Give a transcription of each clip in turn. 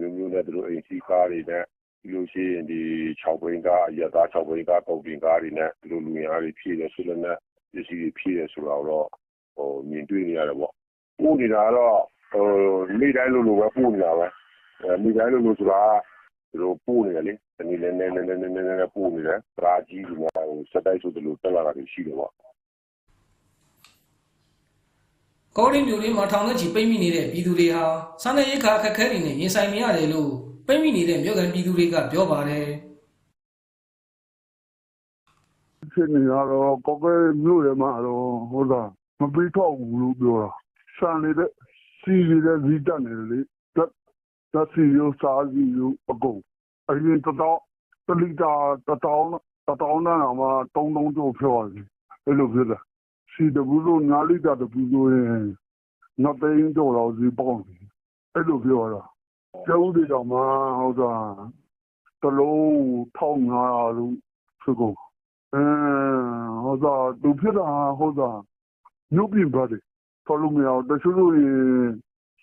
မျိုးမျိုးနဲ့သူတို့အိမ်စီးကားတွေနဲ့ပြီးလို့ရှိရင်ဒီ6ဘိန်းကားအရက်သား6ဘိန်းကားပုံတင်ကားတွေနဲ့သူတို့လူငယ်အားတွေဖြည့်တယ်ဆိုလည်းနဲ့ပစ္စည်းတွေဖြည့်တယ်ဆိုတော့ဟိုမြင်တွေ့နေရတယ်ပေါ့ပို့နေတာကတော့ဟိုနေ့တိုင်းလိုလိုပဲပို့နေတာပဲအဲနေ့တိုင်းလိုလိုဆိုတာသူတို့ပို့နေတယ်လေဒီနေ့လည်းနည်းနည်းနည်းနည်းနည်းနည်းပို့နေတယ်ပရာကြီးကဟိုစက်တိုက်ဆိုသူတို့တက်လာတာရှိတယ်ပေါ့ ကောရင်းမျိုးလေးမှာထောင်နဲ့ချီပိတ်မိနေတဲ့ပြည်သူတွေဟာစားနပ်ရိက္ခာအခက်အခဲတွေနဲ့ရင်ဆိုင်နေရတယ်လို့ပိတ်မိနေတဲ့မြို့ကန်ပြည်သူတွေကပြောပါတယ်ဖြစ်နေရတော့ကောက်ကဲမြို့ထဲမှာတော့ဟိုသာမပြီးတော့ဘူးလို့ပြောတာဆန်နေတဲ့စီရတဲ့ဇီတက်နေတယ်လေတက်တက်စီရိုးစားစီရိုးအကုန်အရင်တော့တလီတာတတောင်းတတောင်းနဲ့မှတုံးတုံးကျိုးပြောတယ်အဲ့လိုဖြစ်တယ် စီတဘူးလို့ညာလီတာတဘူးလို့ရင်နောက်သိန်းတော့တော့ဒီပေါင်းတယ်အဲ့လိုပြောတာကျုပ်တွေတော့မှဟိုသာတလုံး1500လို့ဖြစ်ကုန်အဲဟောတာသူဖြစ်တာဟောတာညုပ်ပြင်ပါတယ်တော်လို့မရအောင်တချို့လို့ရင်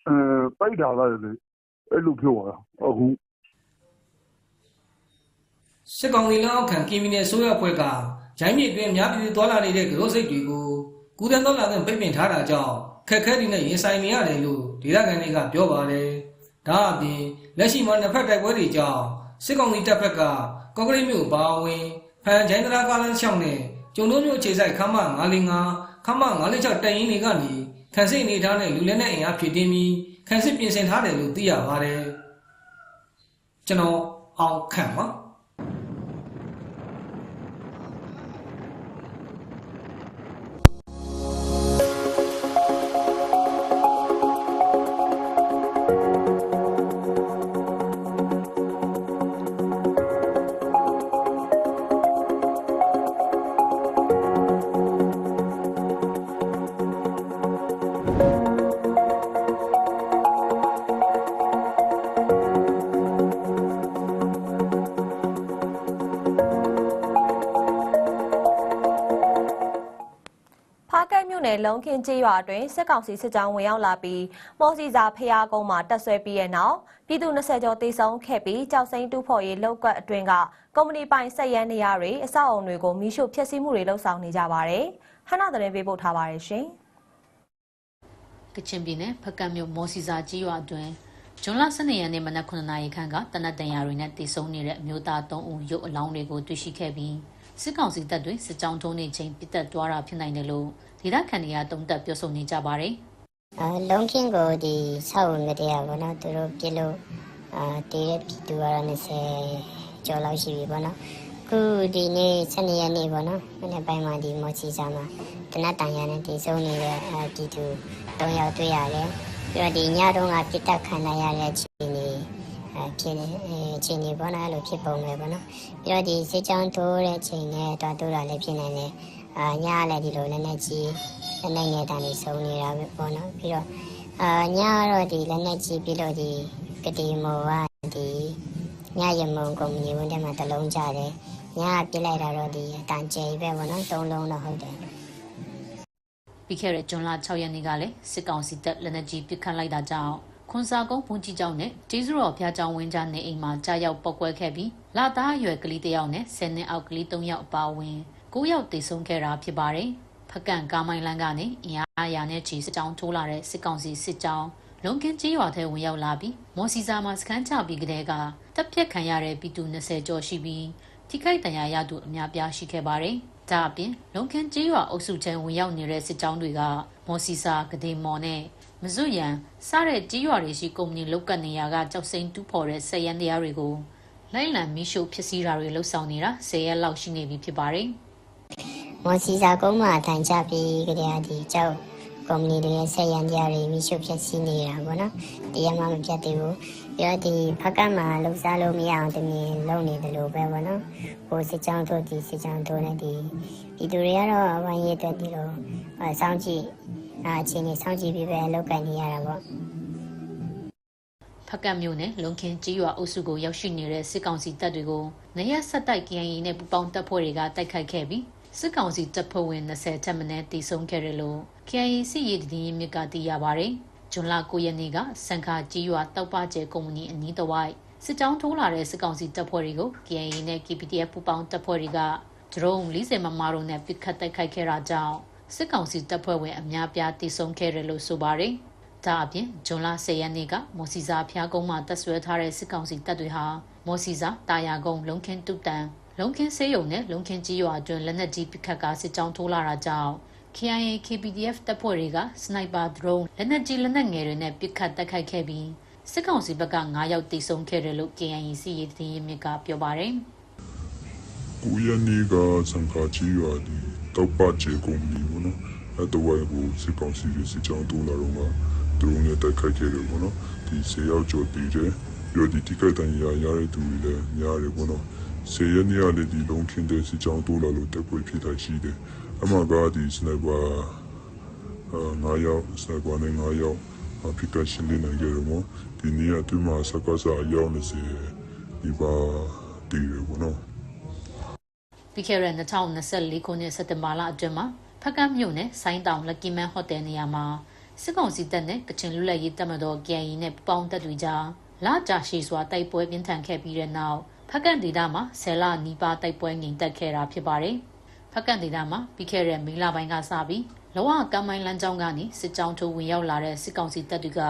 အဲပိုက်တာလိုက်လေအဲ့လိုပြောတာအခုစစ်ကောင်စီလက်အောက်ခံကင်မီနယ်ဆိုရအဖွဲ့က ရိုင်းမြေတွင်အများပြည်သူသွားလာနေတဲ့ကရိုးစိတ်တွေကိုကုသန်တော်လာတဲ့ပိတ်ပင်ထားတာကြောင့်ခက်ခဲတွေနဲ့ရင်ဆိုင်နေရတယ်လို့ဒေသခံတွေကပြောပါတယ်။ဒါအပြင်လက်ရှိမှာနှစ်ဖက်တိုက်ပွဲတွေကြောင့်စစ်ကောင်စီတပ်ဖက်ကကော့ကရိတ်မြို့ပါဝင်ဖန်ချိုင်းတရာကားလမ်းချောင်းနဲ့ကျုံတို့မြို့ခြေဆိုင်ခမ905ခမ946တိုင်ရင်တွေကနေခန်းစစ်အနေထားနဲ့လူလက်နဲ့အင်အားဖြည့်တင်းပြီးခန်းစစ်ပြင်ဆင်ထားတယ်လို့သိရပါတယ်။ကျွန်တော်အောင်ခန့်ပါ လုံခင်းကျေးရွာအတွင်းစစ်ကောင်စီစစ်ကြောင်းဝင်ရောက်လာပြီးမော်စီစာဖျားကုန်းမှာတက်ဆွဲပြီးတဲ့နောက်ပြည်သူ20ကျော်တေဆုံးခဲ့ပြီးကြောက်စိမ်းတူးဖော်ရေးလောက်ကွက်အတွင်းကကုမ္ပဏီပိုင်ဆက်ရန်နေရာတွေအဆောက်အုံတွေကိုမိရှုဖျက်ဆီးမှုတွေလှုပ်ဆောင်နေကြပါတယ်။ဟနာသတင်းပေးပို့ထားပါတယ်ရှင်။ကချင်ပြည်နယ်ဖကတ်မြို့မော်စီစာကြီးရွာအတွင်းဇွန်လ12ရက်နေ့မနက်9:00နာရီခန့်ကတနက်တန်ရာတွေနဲ့တည်ဆုံနေတဲ့အမျိုးသား3ဦးရုပ်အလောင်းတွေကိုတွေ့ရှိခဲ့ပြီး စစ်ကောင်စီတပ်တွေစစ်ကြောင်းထုံးနေချိန်ပစ်တက်သွားတာဖြစ်နိုင်တယ်လို့ဒေသခံတွေကတုံ့တက်ပြောဆိုနေကြပါတယ်အာလုံးခင်းကိုဒီဆောက်ဝင်မတရားဘောနော်သူတို့ပြစ်လို့အာတည်တဲ့ပြည်သူကတော့20ကျော်လောက်ရှိပြီဘောနော်ခုဒီနေ့7ရက်နေ့ဘောနော်မနေ့ပိုင်းမှာဒီမော်ချီစာမှာတနတ်တန်ရနဲ့တည်ဆုံးနေတဲ့အာပြည်သူ3ယောက်တွေ့ရတယ်ပြီးတော့ဒီညတုန်းကပြစ်တက်ခံရတဲ့ချိန်နေအ ဖြစ်နေအချိန်နေဘောနော်အဲ့လိုဖြစ်ပုံပဲဘောနော်ပြီးတော့ဒီစစ်ကြောင်းထိုးတဲ့ချိန်နဲ့တွားတိုးတာလည်းဖြစ်နေတယ်အာညလည်းဒီလိုလည်းနဲ့ကြီးလက်နဲ့ငယ်တန်လေးစုံနေတာပဲပေါ့နော်ပြီးတော့အာညတော့ဒီလက်နဲ့ကြည့်ပြီးတော့ဒီကတိမောကဒီညရမုံကုမ္ပဏီဝန်ထဲမှာတစ်လုံးကြတယ်ညပြစ်လိုက်တာတော့ဒီအတန်ကျဲပဲပေါ့နော်သုံးလုံးတော့ဟုတ်တယ်ပြီးခဲ့တဲ့ဇွန်လ6ရက်နေ့ကလည်းစစ်ကောင်စီတပ်လက်နက်ကြီးပစ်ခတ်လိုက်တာကြောင့် ခွန်စာကုန်းဘုံကြီးကျောင်းနဲ့ကျေးဇူးတော်ဘုရားကျောင်းဝင်းကြားနေအိမ်မှာကြားရောက်ပောက်ကွဲခဲ့ပြီးလာသားအရွယ်ကလေးတစ်ယောက်နဲ့10နှစ်အောက်ကလေး3ယောက်အပါအဝင်9ယောက်သေဆုံးခဲ့တာဖြစ်ပါတယ်။ဖကန့်ကားမိုင်းလန်းကနေအင်အားရာနဲ့ချီစစ်ကြောင်းထိုးလာတဲ့စစ်ကောင်စီစစ်ကြောင်းလုံကင်းကြီးရွာထဲဝင်ရောက်လာပြီးမော်စီစာမှာစခန်းချပြီးကတည်းကတပ်ဖြတ်ခံရတဲ့ပြည်သူ20ကျော်ရှိပြီးထိခိုက်ဒဏ်ရာရသူအများပြားရှိခဲ့ပါတယ်။ဒါအပြင်လုံခင်းကြီးရွာအုပ်စုချဲဝင်ရောက်နေတဲ့စစ်ကြောင်းတွေကမော်စီစာကဒေမော်နဲ့ မဇွရန်စတဲ့ကြီးရွာတွေရှိကုမ္ပဏီလောက်ကနေရာကကြောက်စိမ်းတူးဖော်တဲ့ဆက်ရန်တရားတွေကိုလိုက်လံမီးရှို့ဖြစ်စည်းတာတွေလှုပ်ဆောင်နေတာ10ရက်လောက်ရှိနေပြီဖြစ်ပါတယ်။မော်စီစာကုန်းမှာတန်ချပြီးကြတဲ့ဒီကျောက်ကုမ္ပဏီတွေရဲ့ဆက်ရန်တရားတွေမိရှုဖြစ်စီနေတာပေါ့နော်တရားမှမပြတ်သေးဘူးပြီးတော့ဒီဖက်ကမှာလှုပ်ရှားလို့မရအောင်တမင်လုပ်နေတယ်လို့ပဲပေါ့နော်ဟိုစစ်ကြောင်းတို့ဒီစစ်ကြောင်းတို့နဲ့ဒီဒီသူတွေကတော့ဝိုင်းရတဲ့ဒီလိုအဲစောင့်ကြည့် အချင်းကြီးစောင့်ကြည့်ပြီးပဲလုပ်ကန်နေရတာပေါ့ဖက်ကတ်မြို့နယ်လုံခင်းကြီးရွာအုပ်စုကိုရောက်ရှိနေတဲ့စစ်ကောင်စီတပ်တွေကိုနေရဆက်တိုက် KNY နဲ့ပူးပေါင်းတပ်ဖွဲ့တွေကတိုက်ခိုက်ခဲ့ပြီးစစ်ကောင်စီတပ်ဖွဲ့ဝင်20ထက်မနည်းတိစုံခဲ့တယ်လို့ KNY စစ်ရေးတည်င်းမြစ်ကသိရပါဗျ။ဇွန်လ9ရက်နေ့ကစံခါကြီးရွာတောက်ပကျဲကုမ္ပဏီအနီးတစ်ဝိုက်စစ်ကြောင်းထိုးလာတဲ့စစ်ကောင်စီတပ်ဖွဲ့တွေကို KNA နဲ့ KPDF ပူးပေါင်းတပ်ဖွဲ့တွေကဒရုန်း40မမတို့နဲ့ပစ်ခတ်တိုက်ခိုက်ခဲ့တာကြောင့် စစ်ကောင်စီတပ်ဖွဲ့ဝင်အများပြားတိစုံခဲ့တယ်လို့ဆိုပါတယ်။ဒါအပြင်ဇွန်လ10ရက်နေ့ကမော်စီစာဖျားကုန်းမှာတပ်ဆွဲထားတဲ့စစ်ကောင်စီတပ်တွေဟာမော်စီစာတာယာကုန်းလုံခင်းတုတန်လုံခင်းဆေးရုံနဲ့လုံခင်းကြီးရွာအတွင်းလက်နက်ကြီးပစ်ခတ်ကစစ်ကြောင်းထိုးလာတာကြောင့် KIA KPDF တပ်ဖွဲ့တွေကစနိုက်ပါဒရုန်းလက်နက်ကြီးလက်နက်ငယ်တွေနဲ့ပစ်ခတ်တိုက်ခိုက်ခဲ့ပြီးစစ်ကောင်စီဘက်က9ယောက်တိစုံခဲ့တယ်လို့ KIA စီရေးတင်ရမြစ်ကပြောပါတယ်ကိုရနေကစံကာချီရွာဒီ တောက်ပချေကုမ္ပဏီပေါ့နော်အဲ့တော့ဝိုင်ကိုစစ်ကောင်စီရစစ်ကြောင်းတိုးလာတော့မှဒရုန်းနဲ့တိုက်ခိုက်ခဲ့တယ်ပေါ့နော်ဒီဆေးရောက်ကြော်တည်တယ်ပြီးတော့ဒီတိကိတ်တန်ရာရတဲ့သူတွေလည်းများတယ်ပေါ့နော်ဆေးရနေရလေဒီလုံးခင်းတဲ့စစ်ကြောင်းတိုးလာလို့တက်ပွေဖြစ်တာရှိတယ်အမှကဒီစနိုက်ပါအာ9ယောက်စနိုက်ပါနဲ့9ယောက်အဖိကရှင်းနေနိုင်ကြတယ်ပေါ့ဒီနေ့အတူမှာစကားစားရောက်နေစေဒီပါတည်တယ်ပေါ့နော် ပြီးခဲ့တဲ့2024ခုနှစ်စက်တင်ဘာလအတွင်းမှာဖက်ကတ်မြို့နယ်ဆိုင်းတောင်လက်ကီမန်ဟိုတယ်နေရာမှာစစ်ကောင်စီတပ်နဲ့ကချင်လူလက်ရေးတပ်မတော် KIA နဲ့ပူးပေါင်းတပ်တွေကြားလာကြရှိစွာတိုက်ပွဲပြင်းထန်ခဲ့ပြီးတဲ့နောက်ဖက်ကတ်ဒေသမှာဆယ်လနီးပါးတိုက်ပွဲငြိမ်သက်ခဲ့တာဖြစ်ပါတယ်။ဖက်ကတ်ဒေသမှာပြီးခဲ့တဲ့မေလပိုင်းကစပြီးလောကကမ်းမိုင်းလမ်းကြောင်းကနေစစ်ကြောင်းထိုးဝင်ရောက်လာတဲ့စစ်ကောင်စီတပ်တွေက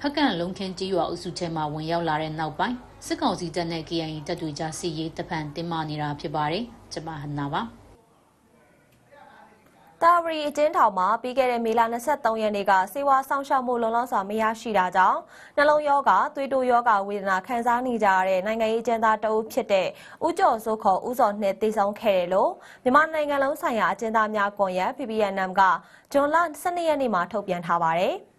ဖက်ကတ်လုံခင်းကြီးရွာအုပ်စုထဲမှာဝင်ရောက်လာတဲ့နောက်ပိုင်းစစ်ကောင်စီတပ်နဲ့ KIA တပ်တွေကြားစစ်ရေးတပ်ဖန်တင်းမာနေတာဖြစ်ပါတယ်။ ကျွန်မဟန်နာပါတာဝရီအကျဉ်းထောင်မှာပြီးခဲ့တဲ့မေလ23ရက်နေ့ကစေဝါဆောင်ရှောက်မှုလုံလောက်စွာမရရှိတာကြောင့်နှလုံးရောဂါသွေးတိုးရောဂါဝေဒနာခံစားနေကြရတဲ့နိုင်ငံရေးကျန်းသားတအုပ်ဖြစ်တဲ့ဦးကျော်စိုးခေါ်ဦးစောနှစ်တည်ဆောင်ခဲ့တယ်လို့မြန်မာနိုင်ငံလုံးဆိုင်ရာအကျဉ်းသားများကွန်ရက် PPNM ကဇွန်လ12ရက်နေ့မှာထုတ်ပြန်ထားပါတယ်။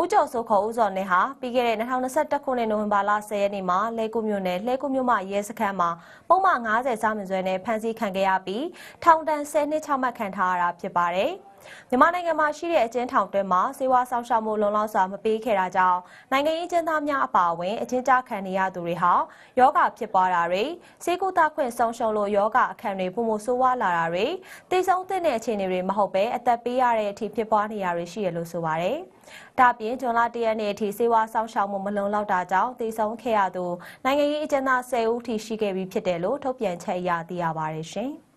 ဦးကျော်စိုးခေါ်ဦးစောနေဟာပြီးခဲ့တဲ့2021ခုနှစ်နိုဝင်ဘာလ10ရက်နေ့မှာလဲကူမြို့နယ်လဲကူမြို့မှရဲစခန်းမှာပုံမှန်90စာမြင့်စွဲနဲ့ဖမ်းဆီးခံခဲ့ရပြီးထောင်ဒဏ်10နှစ်ချမှတ်ခံထားရတာဖြစ်ပါတယ်။ မြန်မာနိုင်ငံမှာရှိတဲ့အကျဉ်းထောင်တွင်းမှာစေဝါဆောင်ရှောက်မှုလုံလောက်စွာမပေးခဲ့တာကြောင့်နိုင်ငံရေးကျဉ်းသားများအပါအဝင်အကျဉ်းချခံနေရသူတွေဟာယောဂဖြစ်ပွားတာတွေစေကုသခွင့်ဆုံးရှုံးလို့ယောဂအခမ်းတွေပုံမဆိုးဝါးလာတာတွေတိတ်ဆုံးတဲ့အခြေအနေတွေမဟုတ်ပဲအသက်ပေးရတဲ့အထိဖြစ်ပွားနေရတွေရှိရလို့ဆိုပါတယ်။ဒါပြင်ဂျွန်လာတရက်နေ့အထိစေဝါဆောင်ရှောက်မှုမလုံလောက်တာကြောင့်တိတ်ဆုံးခဲ့ရသူနိုင်ငံရေးအကျဉ်းသား10ဦးထိရှိခဲ့ပြီးဖြစ်တယ်လို့ထုတ်ပြန်ချက်အရသိရပါတယ်ရှင်။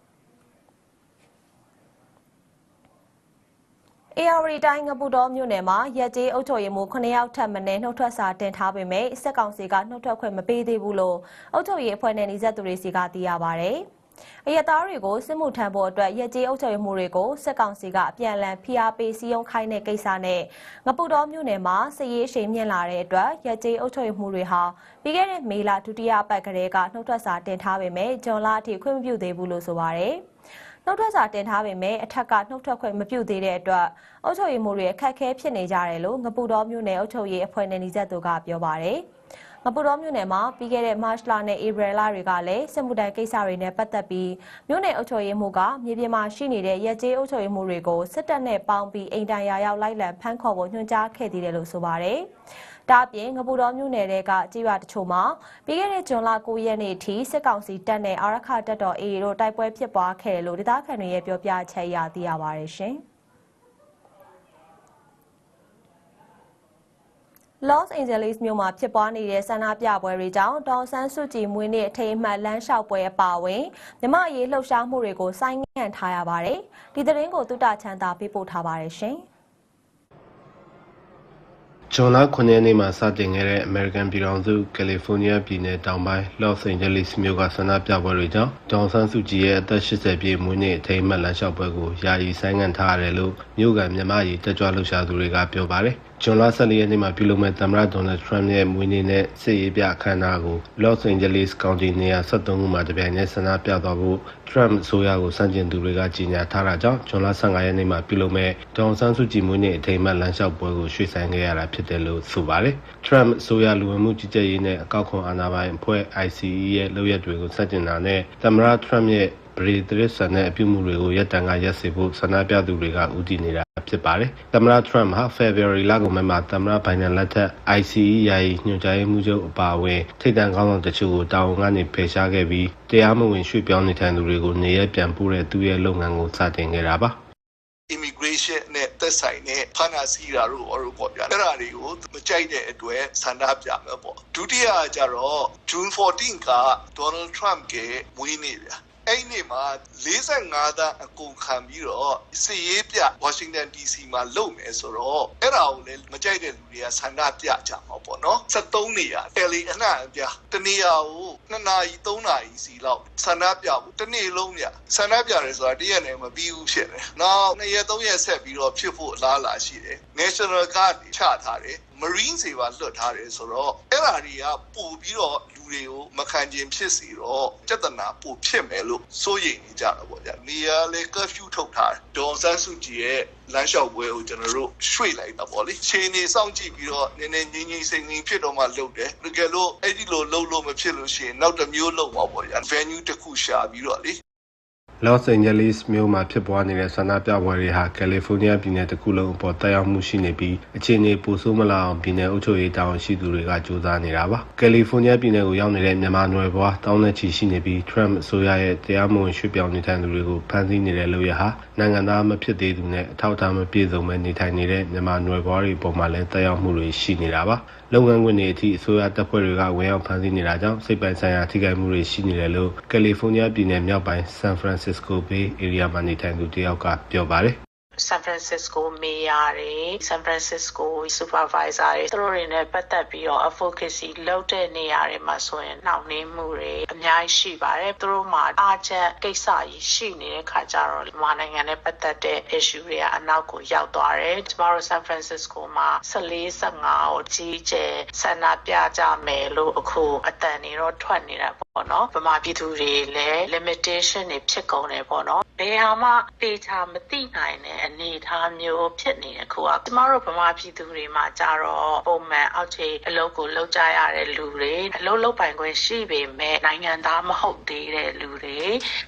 AR တိုင်းငပူတော်မြို့နယ်မှာရက်ကျေးအုပ်ချုပ်ရေးမှူး9ယောက်ထပ်မံနှုတ်ထွက်စာတင်ထားပေမဲ့စက်ကောင်စီကနှုတ်ထွက်ခွင့်မပေးသေးဘူးလို့အုပ်ချုပ်ရေးအဖွဲ့နဲ့နှိစက်သူတွေစီကသိရပါဗျ။အရသားတွေကိုစစ်မှုထမ်းဖို့အတွက်ရက်ကျေးအုပ်ချုပ်ရေးမှူးတွေကိုစက်ကောင်စီကအပြန်အလှန်ဖိအားပေးစီယုံခိုင်းတဲ့ကိစ္စနဲ့ငပူတော်မြို့နယ်မှာစည်ရေးရှိန်မြင့်လာတဲ့အတွက်ရက်ကျေးအုပ်ချုပ်ရေးမှူးတွေဟာပြီးခဲ့တဲ့မေလဒုတိယပတ်ကလေးကနှုတ်ထွက်စာတင်ထားပေမဲ့ဂျွန်လအထိခွင့်မပြုသေးဘူးလို့ဆိုပါရယ်။ နှုတ်ထွက်စာတင်ထားပေမဲ့အထက်ကနှုတ်ထွက်ခွင့်မပြုသေးတဲ့အတွက်အုပ်ချုပ်ရေးမှူးတွေအခက်အခဲဖြစ်နေကြတယ်လို့ငပူတော်မြို့နယ်အုပ်ချုပ်ရေးအဖွဲ့နဲ့နှိစက်သူကပြောပါတယ်။ငပူတော်မြို့နယ်မှာပြီးခဲ့တဲ့မတ်လနဲ့ဧပြီလတွေကလည်းစစ်မှုထမ်းကိစ္စတွေနဲ့ပတ်သက်ပြီးမြို့နယ်အုပ်ချုပ်ရေးမှူးကမြေပြင်မှာရှိနေတဲ့ရက်ကျေးအုပ်ချုပ်ရေးမှူးတွေကိုစစ်တပ်နဲ့ပေါင်းပြီးအိမ်တိုင်ယာရောက်လိုက်လံဖမ်းခေါ်ဖို့ညွှန်ကြားခဲ့သေးတယ်လို့ဆိုပါတယ်။ ဒါအပြင်ငပူတော်မြို့နယ်တွေကကြေးရွာတချို့မှာပြီးခဲ့တဲ့ဇွန်လ9ရက်နေ့အထိစစ်ကောင်စီတပ်နဲ့အာရခတပ်တော် AA တို့တိုက်ပွဲဖြစ်ပွားခဲ့တယ်လို့ဒေသခံတွေရဲ့ပြောပြချက်အရသိရပါတယ်ရှင်။ Los Angeles မြို့မှာဖြစ်ပွားနေတဲ့ဆန္ဒပြပွဲတွေကြောင့်ဒေါ်ဆန်းစုကြည်မွေးနေ့အထိမ်းအမှတ်လမ်းလျှောက်ပွဲအပါအဝင်မြမအရေးလှုပ်ရှားမှုတွေကိုစိုင်းငံ့ထားရပါတယ်။ဒီသတင်းကိုတုတချမ်းသာပေးပို့ထားပါတယ်ရှင်။ ဂျွန်လ9ရက်နေ့မှာစတင်ခဲ့တဲ့ American ပြည်ထောင်စုကယ်လီဖိုးနီးယားပြည်နယ်တောင်ပိုင်း Los Angeles မြို့ကဆန္ဒပြပွဲတွေကြောင့်ဒေါန်ဆန်းစုကြည်ရဲ့အသက်80ပြည့်မွေးနေ့အထိမ်းအမှတ်လမ်းလျှောက်ပွဲကိုယာယီဆိုင်းငံ့ထားရတယ်လို့မြို့ကန်မြန်မာပြည်တက်ကြွလှုပ်ရှားသူတွေကပြောပါတယ်။ ဂျွန်လ14ရက်နေ့မှာပြုလုပ်မဲ့သမ္မတဒေါ်နယ်ထရမ့်ရဲ့မွေးနေ့နဲ့စစ်ရေးပြအခမ်းအနားကို Los Angeles County နေရာ73ခုမှာတပြိုင်တည်းဆန္ဒပြသွားဖို့ Trump အစိုးရကိုစန့်ကျင်သူတွေကကြေညာထားတာကြောင့်ဂျွန်လ15ရက်နေ့မှာပြုလုပ်မဲ့ဒေါန်ဆန်းစုကြည်မွေးနေ့အထိမ်းအမှတ်လမ်းလျှောက်ပွဲကိုရွှေ့ဆိုင်းခဲ့ရတာဖြစ်တယ်လို့ဆိုပါတယ်။ Trump အစိုးရလူဝင်မှုကြီးကြပ်ရေးနဲ့အကောက်ခွန်အာဏာပိုင်အဖွဲ့ ICE ရဲ့လုပ်ရက်တွေကိုစန့်ကျင်တာနဲ့သမ္မတ Trump ရဲ့ ပရိသရစ်ဆန်တဲ့အပြုမှုတွေကိုရပ်တန့်ကရပ်စေဖို့ဆန္ဒပြသူတွေကဦးတည်နေတာဖြစ်ပါတယ်။သမ္မတ Trump ဟာ February လကုန်ပိုင်းမှာသမ္မတဘိုင်ဒန်လက်ထက် ICE ယာယီညွှန်ကြားရေးမှူးချုပ်အပါအဝင်ထိပ်တန်းခေါင်းဆောင်တချို့ကိုတာဝန်ကနေဖယ်ရှားခဲ့ပြီးတရားမဝင်ရွှေ့ပြောင်းနေထိုင်သူတွေကိုနေရပြန်ပို့တဲ့သူ့ရဲ့လုပ်ငန်းကိုစတင်ခဲ့တာပါ။ immigration နဲ့တသက်ဆိုင်တဲ့ဖာနာစီရာတို့ဘာလို့ပေါ့ဗျာအဲ့ဒါတွေကိုမကြိုက်တဲ့အတွက်ဆန္ဒပြမယ်ပေါ့ဒုတိယကကြတော့ June 14က Donald Trump ကမွေးနေ့ဗျာ အဲ့ဒီနေ့မှာ45သန်းအကုန်ခံပြီးတော့စစ်ရေးပြ Washington DC မှာလုပ်မယ်ဆိုတော့အဲ့ဒါကိုလည်းမကြိုက်တဲ့လူတွေကဆန္ဒပြကြမှာပေါ့နော်73နေရ LA အနှံ့အပြားတနေရာကို2နာရီ3နာရီစီလောက်ဆန္ဒပြဖို့တစ်နေ့လုံးပြဆန္ဒပြရဲဆိုတာတရက်နဲ့မပြီးဘူးဖြစ်တယ်နောက်2ရက်3ရက်ဆက်ပြီးတော့ဖြစ်ဖို့အလားအလာရှိတယ် National Guard ချထားတယ် Marine တွေပါလွတ်ထားတယ်ဆိုတော့အဲ့ဓာတွေကပို့ပြီးတော့လူတွေကိုမခံကျင်ဖြစ်စီတော့ပြဿနာပို့ဖြစ်မယ်လို့စိုးရိမ်နေကြတာပေါ့ဗျာနေရာလေ curfew ထုတ်ထားတယ်ဒေါ်ဆန်းစုကြည်ရဲ့လမ်းလျှောက်ပွဲကိုကျွန်တော်တို့ရွှေ့လိုက်တာပေါ့လေချိန်နေစောင့်ကြည့်ပြီးတော့နည်းနည်းငြိမ်ငြိမ်စိမ်စိမ်ဖြစ်တော့မှလုပ်တယ်တကယ်လို့အဲ့ဒီလိုလုပ်လို့မဖြစ်လို့ရှိရင်နောက်တစ်မျိုးလုပ်မှာပေါ့ဗျာ venue တစ်ခုရှာပြီးတော့လေ Los Angeles မြို့မှာဖြစ်ပွားနေတဲ့ဆန္ဒပြပွဲတွေဟာကယ်လီဖိုးနီးယားပြည်နယ်တစ်ခုလုံးအပေါ်တက်ရောက်မှုရှိနေပြီးအခြေအနေပိုဆိုးမလာအောင်ပြည်နယ်အုပ်ချုပ်ရေးတာဝန်ရှိသူတွေကကြိုးစားနေတာပါ။ကယ်လီဖိုးနီးယားပြည်နယ်ကိုရောက်နေတဲ့မြန်မာနွယ်ဘွားတောင်းနဲ့ချီရှိနေပြီး Trump အစိုးရရဲ့တရားမဝင်ရွှေ့ပြောင်းနေထိုင်သူတွေကိုဖမ်းဆီးနေတဲ့လုပ်ရဟာနိုင်ငံသားမဖြစ်သေးသူနဲ့အထောက်အထားမပြည့်စုံပဲနေထိုင်နေတဲ့မြန်မာနွယ်ဘွားတွေပေါ်မှာလည်းတက်ရောက်မှုတွေရှိနေတာပါ။လုပ်ငန်းခွင်တွေအထိအစိုးရတပ်ဖွဲ့တွေကဝင်ရောက်ဖမ်းဆီးနေတာကြောင့်စိတ်ပိုင်းဆိုင်ရာထိခိုက်မှုတွေရှိနေတယ်လို့ကယ်လီဖိုးနီးယားပြည်နယ်မြောက်ပိုင်း San Francisco Bay Area မှာနေထိုင်သူတယောက်ကပြောပါတယ် San Francisco Mayor တွေ San Francisco Supervisor တွေသူတို့တွေနဲ့ပတ်သက်ပြီးတော့ advocacy လုပ်တဲ့နေရာတွေမှာဆိုရင်နှောင့်နှေးမှုတွေအများကြီးရှိပါတယ်သူတို့မှာအားချက်ကိစ္စကြီးရှိနေတဲ့ခါကျတော့မြန်မာနိုင်ငံနဲ့ပတ်သက်တဲ့ issue တွေကအနောက်ကိုရောက်သွားတယ်ကျမတို့ San Francisco မှာ14 15ကိုကြီးကျယ်ဆန္ဒပြကြမယ်လို့အခုအတန်တွေတော့ထွက်နေတာပေါ့နော်ဗမာပြည်သူတွေလည်း limitation တွေဖြစ်ကုန်တယ်ပေါ့နော်ဘယ်ဟာမှတေချာမသိနိုင်တဲ့အနေအထားမျိုးဖြစ်နေတယ်ခုကကျမတို့ဗမာပြည်သူတွေမှာကြတော့ပုံမှန်အောက်ခြေအလုပ်ကိုလုပ်ကြရတဲ့လူတွေအလုပ်လုပ်ပိုင်ခွင့်ရှိပေမဲ့နိုင်ငံသားမဟုတ်သေးတဲ့လူတွေ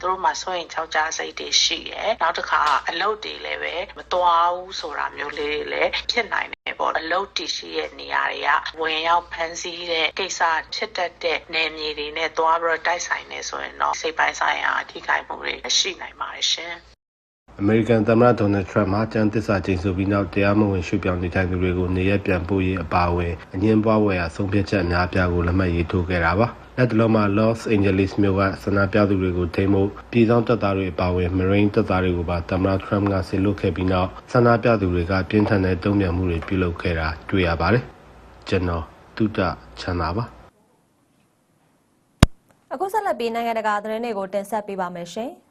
သူတို့မှာစွန့်ရင်ချောက်ကြားစိတ်တွေရှိတယ်နောက်တစ်ခါအလုပ်တွေလည်းပဲမသွားဘူးဆိုတာမျိုးလေးတွေလည်းဖြစ်နိုင်တယ် ပေါ့အလုပ်တည်ရှိတဲ့နေရာတွေကဝင်ရောက်ဖမ်းဆီးတဲ့ကိစ္စဖြစ်တတ်တဲ့နယ်မြေတွေနဲ့သွားပြီးတော့တိုက်ဆိုင်နေဆိုရင်တော့စိတ်ပိုင်းဆိုင်ရာအထိခိုက်မှုတွေရှိနိုင်ပါတယ်ရှင်အမေရိကန်သမ္မတဒေါ်နယ်ထရန့်မှကျန်းသစ္စာကျိန်ဆိုပြီးနောက်တရားမဝင်ရွှေ့ပြောင်းနေထိုင်သူတွေကိုနေရက်ပြန်ပို့ရေးအပါအဝင်အငင်းပွားဝယ်ရာဆုံးဖြတ်ချက်အများအပြားကိုလက်မှတ်ရေးထိုးခဲ့တာပါ။ လက်တလုံးမှာ Los Angeles မြို့ကဆန္ဒပြသူတွေကိုထိန်းဖို့ပြည်ဆောင်တပ်သားတွေအပါအဝင် Marine တပ်သားတွေကိုပါသမ္မတထရန့်ကဆင်လွတ်ခဲ့ပြီးနောက်ဆန္ဒပြသူတွေကပြင်းထန်တဲ့တုံ့ပြန်မှုတွေပြုလုပ်ခဲ့တာတွေ့ရပါတယ်။ကျွန်တော်တုဒ္ဒချမ်းသာပါအခုဆက်လက်ပြီးနိုင်ငံတကာသတင်းတွေကိုတင်ဆက်ပေးပါမယ်ရှင်။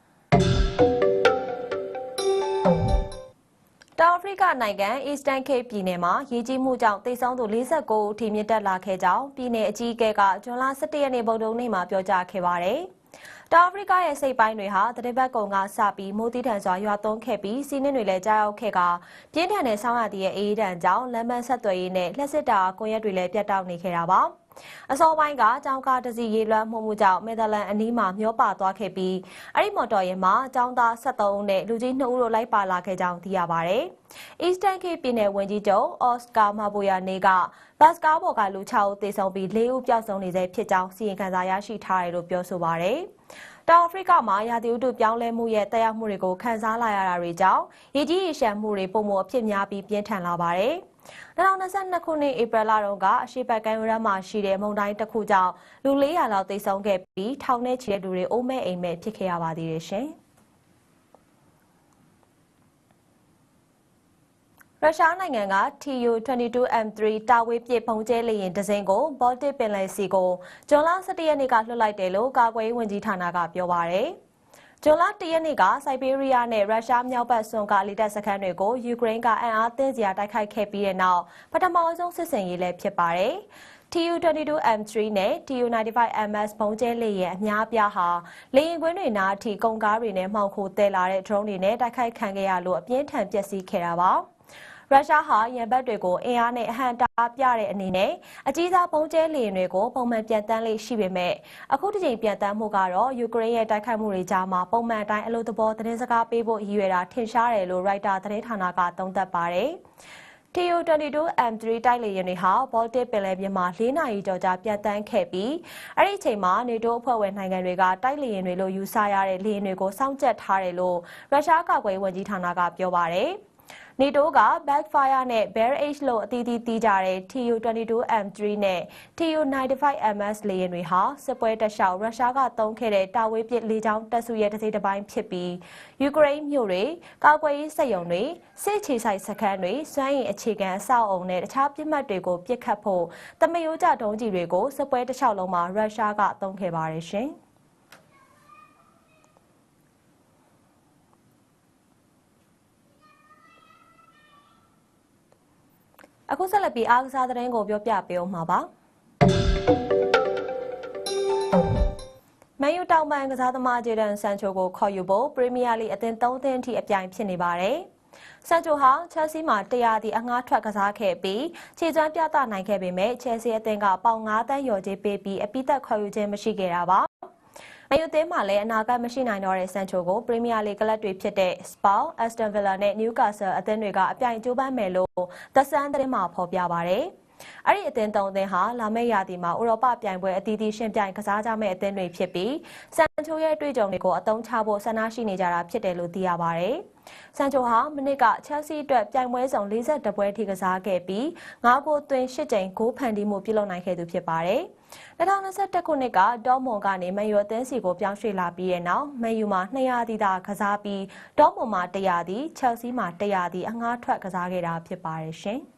ရိကနိုင်ငံ Eastern Cape ပြည်နယ်မှာရေကြီးမှုကြောင့်တိတ်ဆုံးသူ49ဦးထိမြင့်တက်လာခဲ့ကြောင်းပြည်နယ်အကြီးအကဲကဇွန်လ17ရက်နေ့ဗုဒ္ဓဟူးနေ့မှာပြောကြားခဲ့ပါတယ်။တောင်အာဖရိကရဲ့စိတ်ပိုင်းတွေဟာတတိပတ်ကုံကစပြီးမိုးတိထန်စွာရွာသွန်းခဲ့ပြီးစီးနှင်းတွေလည်းကြားရောက်ခဲ့ကပြင်းထန်တဲ့ဆောင်းရာသီရဲ့အေးဒဏ်ကြောင့်လမ်းမဆက်သွယ်ရေးနဲ့လက်စစ်တာကွန်ရက်တွေလည်းပြတ်တောက်နေခဲ့တာပါ။ အစောပိုင်းကကြောင်ကားတစ်စီးရေလွှမ်းမှုမှုကြောင့်နယ်သာလန်အနီးမှာမျောပါသွားခဲ့ပြီးအဲ့ဒီမော်တော်ယာဉ်မှာကျောင်းသား73ဦးနဲ့လူကြီး2ဦးတို့လိုက်ပါလာခဲ့ကြောင်းသိရပါဗျ။ Eastern Cape ပြည်နယ်ဝန်ကြီးချုပ်အော်စကာမာဘိုယာနေကဘတ်စကားပေါ်ကလူ6ဦးသေဆုံးပြီး4ဦးပျောက်ဆုံးနေသေးဖြစ်ကြောင်းစီရင်ခံစာရရှိထားတယ်လို့ပြောဆိုပါဗျ။တောင်အာဖရိကမှာရာသီဥတုပြောင်းလဲမှုရဲ့တက်ရောက်မှုတွေကိုခန်းစားလာရတာတွေကြောင့်ရေကြီးရေရှမ်းမှုတွေပုံမအဖြစ်များပြီးပြင်းထန်လာပါတယ်။ 2022ခုနှစ်ဧပြီလတုန်းကအရှိပတ်ကမ်းရိုးမှာရှိတဲ့မုန်တိုင်းတစ်ခုကြောင့်လူ400လောက်သေဆုံးခဲ့ပြီးထောင်နဲ့ချီတဲ့လူတွေအိုးမဲ့အိမ်မဲ့ဖြစ်ခဲ့ရပါသေးတယ်ရှင်။ရုရှားနိုင်ငံက Tu-22M3 တာဝေးပစ်ပုံကျဲလေယာဉ်တစ်စင်းကို Baltic ပင်လယ်စီကိုဇွန်လ17ရက်နေ့ကလွှတ်လိုက်တယ်လို့ကာကွယ်ရေးဝန်ကြီးဌာနကပြောပါရယ်။ ဂျွန်လ၁ရက်နေ့ကစိုက်ဘေးရီးယားနဲ့ရုရှားမြောက်ဘက်စွန်ကလေတပ်စခန်းတွေကိုယူကရိန်းကအင်အားသင်းစရာတိုက်ခိုက်ခဲ့ပြီးတဲ့နောက်ပထမဆုံးစစ်စင်ရေးလည်းဖြစ်ပါတယ်။ TU22M3 နဲ့ TU95MS ဘုံကျဲလေယာဉ်အများအပြားဟာလေယာဉ်ကွင်းတွေနားအထိကုန်ကားတွေနဲ့မှောက်ခိုတဲလာတဲ့ drone တွေနဲ့တိုက်ခိုက်ခံခဲ့ရလို့အပြင်းထန်ပျက်စီးခဲ့တာပါ။ ရုရှားဟာရန်ဘက်တွေကိုအင်အားနဲ့အဟန့်တားပြတဲ့အနေနဲ့အကြီးစားပုံကျဲလေယာဉ်တွေကိုပုံမှန်ပြန်တန်းလေးရှိပေမဲ့အခုတစ်ချိန်ပြန်တန်းမှုကတော့ယူကရိန်းရဲ့တိုက်ခိုက်မှုတွေကြားမှာပုံမှန်တိုင်းအလို့သဘောသတင်းစကားပေးဖို့ရည်ရွယ်တာထင်ရှားတယ်လို့ရိုက်တာသတင်းဌာနကသုံးသပ်ပါတယ်။ TU22M3 တိုက်လေယာဉ်တွေဟာ Baltic ပင်လယ်ပြင်မှာ၄နာရီကျော်ကြာပြတ်တန်းခဲ့ပြီးအဲ့ဒီအချိန်မှာနေတိုးအဖွဲ့ဝင်နိုင်ငံတွေကတိုက်လေယာဉ်တွေလို့ယူဆရတဲ့လေယာဉ်တွေကိုစောင့်ကြပ်ထားတယ်လို့ရုရှားကာကွယ်ရေးဝန်ကြီးဌာနကပြောပါတယ်။ နေတိုးက Backfire နဲ့ Bear H လို့အသီးသီးတီးကြတဲ့ TU-22M3 နဲ့ TU-95MS လေယာဉ်တွေဟာစစ်ပွဲတက်လျှောက်ရုရှားကသုံးခဲ့တဲ့တာဝေးပစ်လေကြောင်းတပ်စုရဲ့တစ်စိတ်တစ်ပိုင်းဖြစ်ပြီးယူကရိန်းမြို့တွေကာကွယ်ရေးစက်ရုံတွေစစ်ချေဆိုင်စခန်းတွေစွမ်းရည်အခြေခံအဆောက်အုံနဲ့တခြားပစ်မှတ်တွေကိုပစ်ခတ်ဖို့တမယိုးကြတုံးကြီးတွေကိုစစ်ပွဲတစ်လျှောက်လုံးမှာရုရှားကသုံးခဲ့ပါတယ်ရှင်။ အခုဆက်လက်ပြီးအားကစားသတင်းကိုပြောပြပေးအောင်မှာပါမန်ယူတောင်ပန်ကစားသမားဂျေဒန်ဆန်ချိုကိုခေါ်ယူဖို့ပရီးမီးယားလိအသင်း၃သင်းအထိအပြိုင်ဖြစ်နေပါတယ်။ဆန်ချိုဟာချက်စီမှာတရားဒီအငှားထွက်ကစားခဲ့ပြီးခြေကျွမ်းပြသနိုင်ခဲ့ပေမဲ့ချက်စီအသင်းကပေါင်9တန်းရော်ကြေးပေးပြီးအပိသက်ခေါ်ယူခြင်းမရှိခဲ့တာပါ။ မန်ယူသင်းမှာလည်းအနာဂတ်မရှိနိုင်တော့တဲ့ဆန်ချိုကိုပရီးမီးယားလိကလပ်တွေဖြစ်တဲ့ Spal, Aston Villa နဲ့ Newcastle အသင်းတွေက အပြိုင်ကြိုးပမ်းမယ်လို့ The Sun သတင်းမှာဖော်ပြပါဗျ။ အဲ့ဒီအသင်းသုံးသင်းဟာလာမယ့်ရာသီမှာဥရောပပြိုင်ပွဲအသီးသီးရှင်ပြိုင်ကစားကြမယ့်အသင်းတွေဖြစ်ပြီးဆန်ချိုရဲ့တွေ့ကြုံတွေကိုအသုံးချဖို့ဆန္ဒရှိနေကြတာဖြစ်တယ်လို့သိရပါဗျ။ဆန်ချိုဟာမနစ်ကချက်ဆီအတွက်ပြိုင်ပွဲဆောင်42ပွဲထိကစားခဲ့ပြီး9ဂိုးသွင်း8ကြိမ်ဂိုးဖန်တီးမှုပြုလုပ်နိုင်ခဲ့သူဖြစ်ပါတယ်။2021ခုနှစ်ကဒေါမွန်ကနေမန်ယူအသင်းစီကိုပြောင်းရွှေ့လာပြီးတဲ့နောက်မန်ယူမှာ200တီသာကစားပြီးဒေါမွန်မှာ100တီချက်ဆီမှာ100တီအငှားထွက်ကစားခဲ့တာဖြစ်ပါတယ်ရှင်။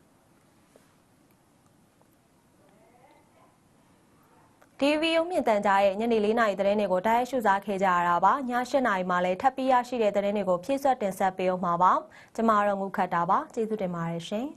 DV ရုံမြင့်တန်ကြားရဲ့ညနေ၄နာရီသတင်းတွေကိုတိုက်ရိုက်ရှုစားခဲ့ကြရတာပါည၈နာရီမှာလည်းထပ်ပြီးရရှိတဲ့သတင်းတွေကိုဖြည့်ဆွတ်တင်ဆက်ပေးအောင်မှာပါကျမတို့ငုခတ်တာပါကျေးဇူးတင်ပါတယ်ရှင်